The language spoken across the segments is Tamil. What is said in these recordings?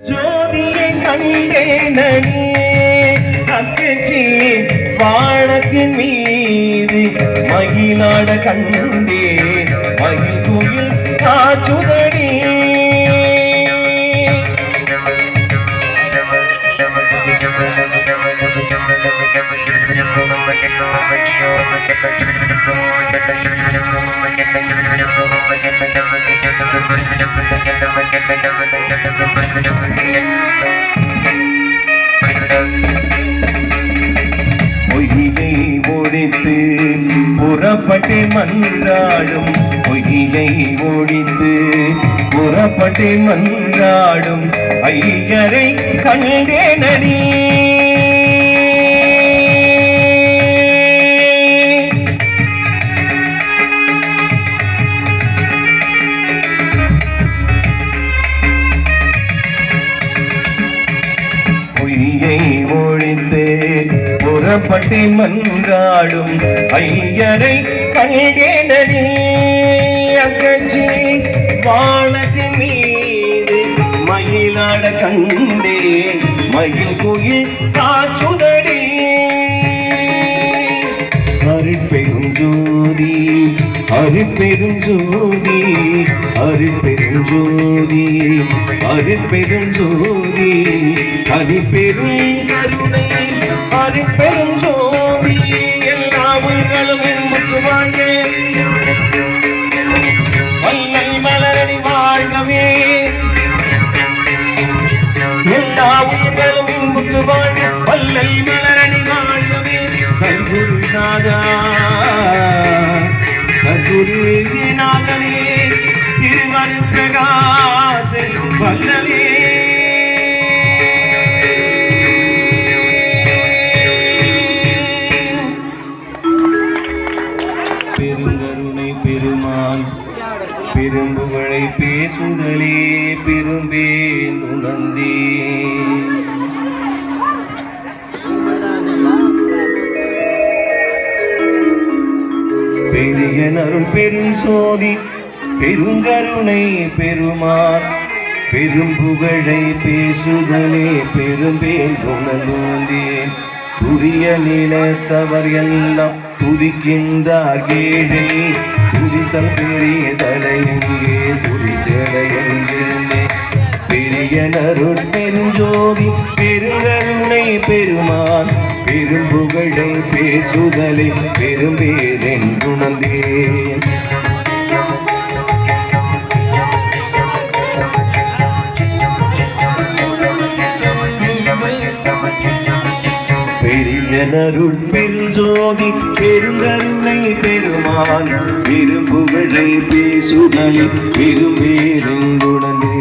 ஜோதியை கண்டேனே அக்கச்சி வானத்தின் மீது மயிலாட கண்டே மயில் கோயில் காச்சுதடி பொய்யை புறப்பட்டு மன்றாடும் பொய்யை ஒழித்து புறப்பட்டு மன்றாடும் ஐயரை கண்டேனடி பொய்யை ஒழித்து புறப்பட்டு மன்றாடும் ஐயரை கண்டேனடி அக்கட்சி வானத்தின் மீது மயிலாட கண்டே மயில் குயில் காச்சுதடி. அருட்பெரும் ஜோதி அருட்பெரும் ஜோதி அருட்பெரும் ஜோதி அருட்பெரும் ஜோதி அடிப்பெரும் கருணை அருட்பெரும் ஜோதி. கருணை பெருமான் பெரும் புகழை பேசுதலே பெரும்பேன் உணர்ந்தேன். துரிய நிலத்தவர் எல்லாம் துதிக்கின்றார் ஏழை துதித்தல் பெரிய தலையெங்கே துதித்தல பெரிய நருள் பெருஞ்சோதி பெருகருணை பெருமான் பெரும் புகழை பேசுதலை பெரும்பேரென் உணர்ந்தேன் பெருஞ்சோதி பெருங்கருணை பெருமான். பெரும்புகழை பேசுதலி பெரும்பேருங்குணனே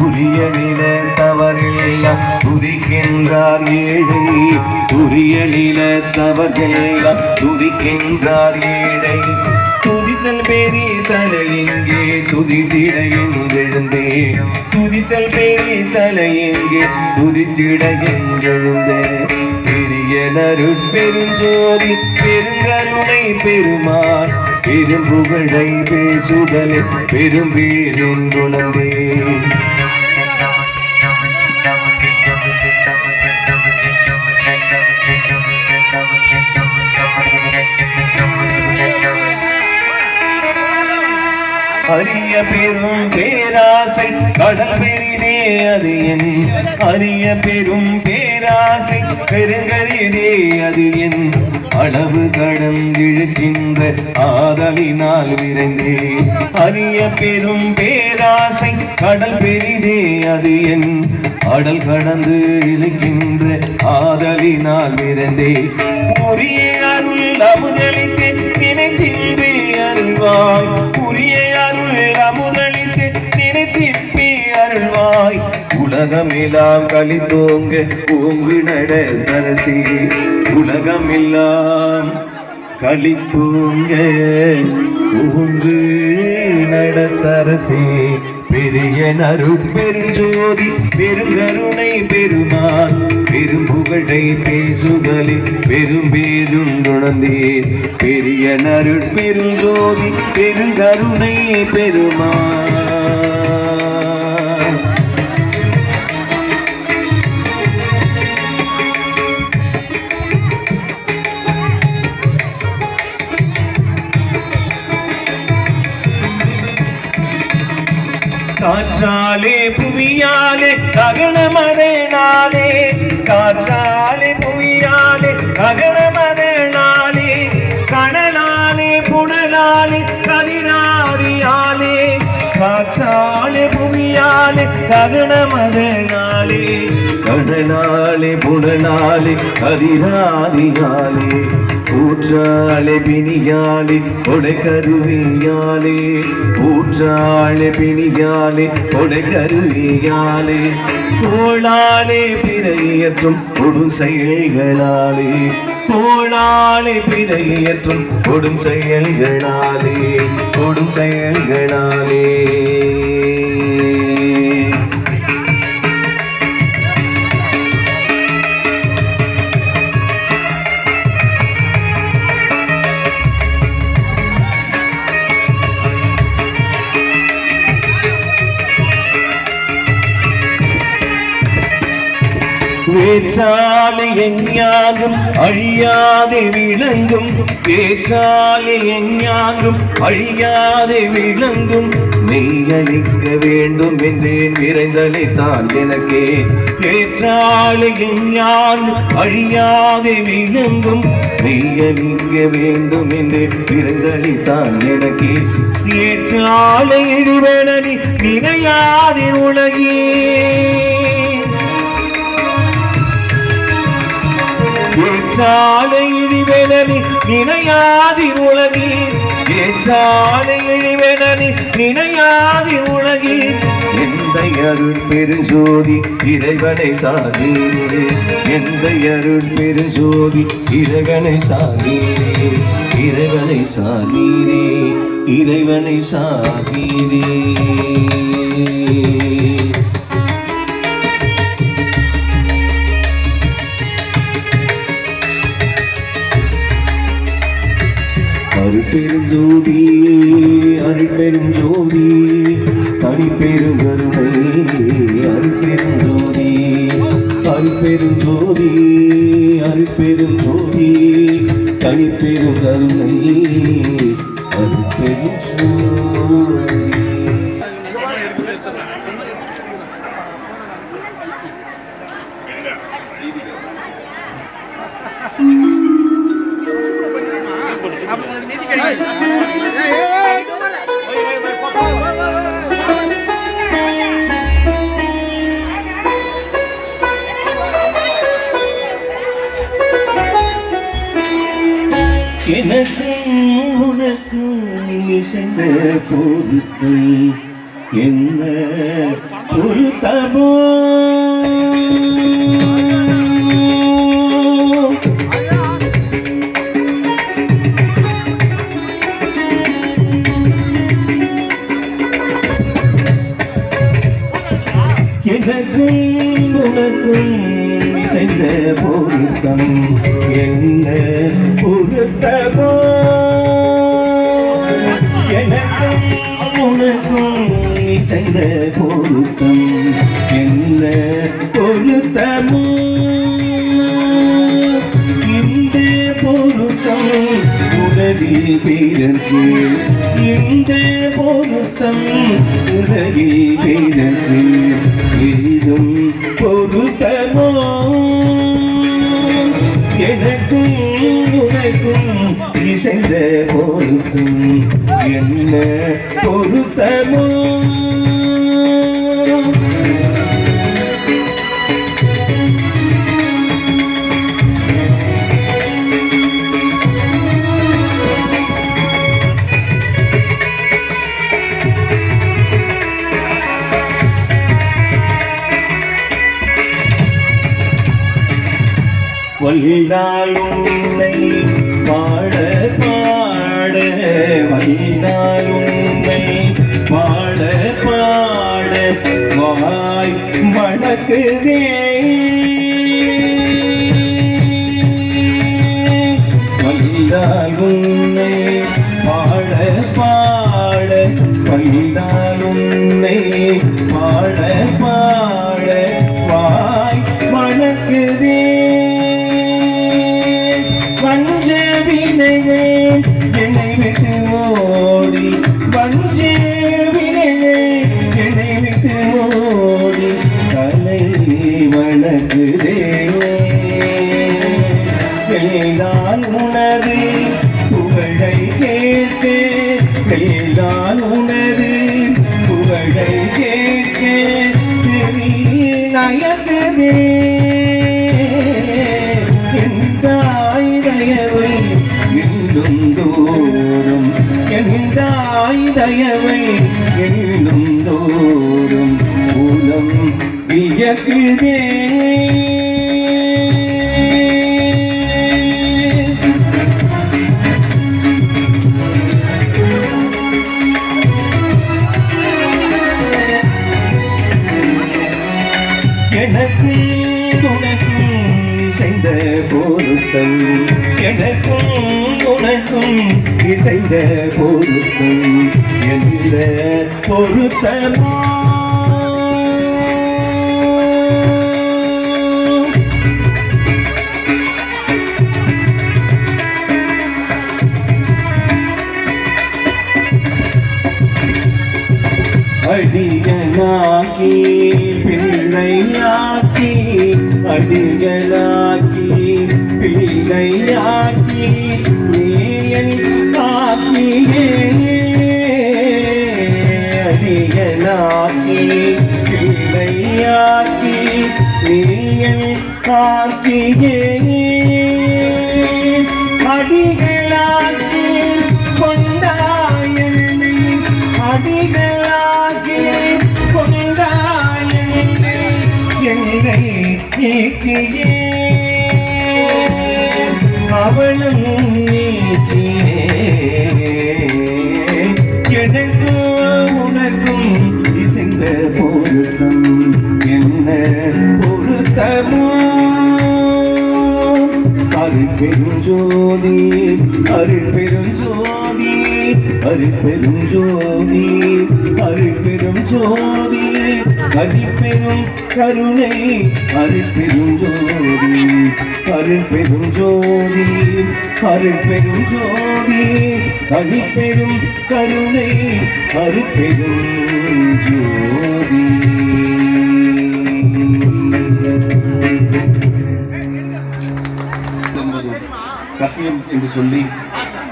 உரிய நில தவறெல்லாம் துதிக்கின்றார் ஏழை. உரிய நில தவறெல்லாம் துதிக்கின்றார் ஏழை. துதித்தல் பெரிய தலையெங்கே துதித்திட என்றெழுந்தே துதித்தல் பெரிய தலையெங்கே துதித்திட என்றெழுந்தே பெரிய நருட்பெருஞ்சோதி பெருங்கருணை பெருமான். பெரும்புகழை பேசுதலை பெரும் அரிய பெரும் பேராசை கடல் பெரிதே அது என். அரிய பெரும் பேராசை பெருங்கரிதே அது என். அளவு கடந்திழுக்கின்ற ஆதலினால் விரைந்தே அரிய பெரும் பேராசை கடல் பெரிதே அது என். அடல் கடந்து இழுக்கின்ற ஆதலினால் விரைந்தே உரிய அருள் அமுதளித்து நினைத்தின்றி அருள்வாய். அமுதளித்து நினைத்திப்பே அருள்வாய். உலகமெல்லாம் கலித்தோங்க ஓங்கு நட தரசி. உலகமெல்லாம் கலித்தோங்க ஓங்கு நடத்தரசே பெரிய நருட் பெருஞ்சோதி பெருங்கருணை பெருமான். பெரும்புகழை பேசுதலி பெரும்பேருண்டுணர்ந்தேன் பெரிய நருட் பெருஞ்சோதி பெருங்கருணை பெருமான். காற்றாலே புவியாலே ககனமதனாலே காற்றாலே புவியாலே ககனமதனாலே கணலாலே புனலாலே கதிராதியாலே காற்றாலே புவியாலே ககனமதே கடலாலே புனலாலே கதிராதியாலே ஊற்றாளே பிணியாலே கொடை கருவியாலே ஊற்றாளே பிணியாலே கொடை கருவியாலே கோளாலே பிறையற்றும் கொடும் செயல்களாலே கோளாலே பிறையற்றும் கொடும் செயல்களாலே கொடும் செயல்களாலே. வேற்றாலை எஞ்ஞான்றும் அழியாதே விளங்கும். வேற்றாலை எஞ்ஞான்றும் அழியாதே விளங்கும். மெய்யளிக்க வேண்டும் என்றேன் விரைந்தளித்தான் எனக்கே. வேற்றாலை எஞ்ஞான்றும் அழியாதே விளங்கும். மெய்யளிக்க வேண்டும் என்றேன் விரைந்தளித்தான் எனக்கே. ஏற்றாலை இடிவனி நினையாதே உலகே. ஏற்றாலை இழிவெனி நினையாதி உலகீர். ஏற்றாலை இழிவெனி நினையாதி உலகீர். எந்த அருள் பெருஞ்சோதி இறைவனை சாதீரே எந்த அருள் பெருஞ்சோதி இறைவனை சாதீரே இறைவனை சாதீரே இறைவனை சாதீரே அருட்பெருஞ்சோதி அருட்பெருஞ்சோதி தனிப்பெருங்கருணை அருட்பெருஞ்சோதி அருட்பெருஞ்சோதி அருட்பெருஞ்சோதி தனிப்பெருங்கருணை அருட்பெருஞ்சோதி எனக்கும் உனக்கும் இசைந்த பொருத்தம். என்ன பொருத்தமோ என்ன பொருத்தம்? என்ன பொருத்தமோ? எனக்கும் உனக்கும் இசைந்த பொருத்தம். என்ன பொருத்தமோ? இந்த பொருத்தம் உலகில் பிறர்க்கு. இந்த பொருத்தம் உலகில் பிறர்க்கு. வல்லால் உன்னை பாட பாட. வல்லால் உன்னை பாட பாட. வாய் வணக்குதே வல்லால் உன்னை பாட பாட. உன்னை பாட பாட வஞ்ச தயவை எண்ணும் தோறும் உலம் வியக்குதே. எனக்கும் உனக்கும் செய்த பொருத்தம் எனக்கும் உனக்கும் இசைந்த பொருத்தம் எந்த பொருத்தமோ? அடியனாக்கி பிள்ளையாக்கி அடியனாக்கி பிள்ளையாக்கி ஆக்கியே அடியனாக்கி பிள்ளையாக்கி நீயன் ஆக்கியே அடிகளாக்கி கொண்டாயனை அடிகளாக்கி கொண்டாயனை என்னை நீக்கியே. அவளும் அருள் பெரும் ஜோதி அருள் ஜோதி அருள் ஜோதி அருள் ஜோதி அடிப்பெரும் கருணை அருள் பெரும் ஜோதி அருள் ஜோதி அருள் ஜோதி அடிப்பெரும் கருணை அருள்பெரும் ஜோதி சத்தியம் என்று சொல்லி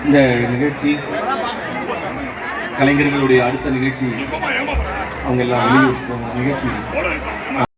இந்த நிகழ்ச்சி கலைஞர்களுடைய அடுத்த நிகழ்ச்சி அவங்க எல்லாம் நிகழ்ச்சி.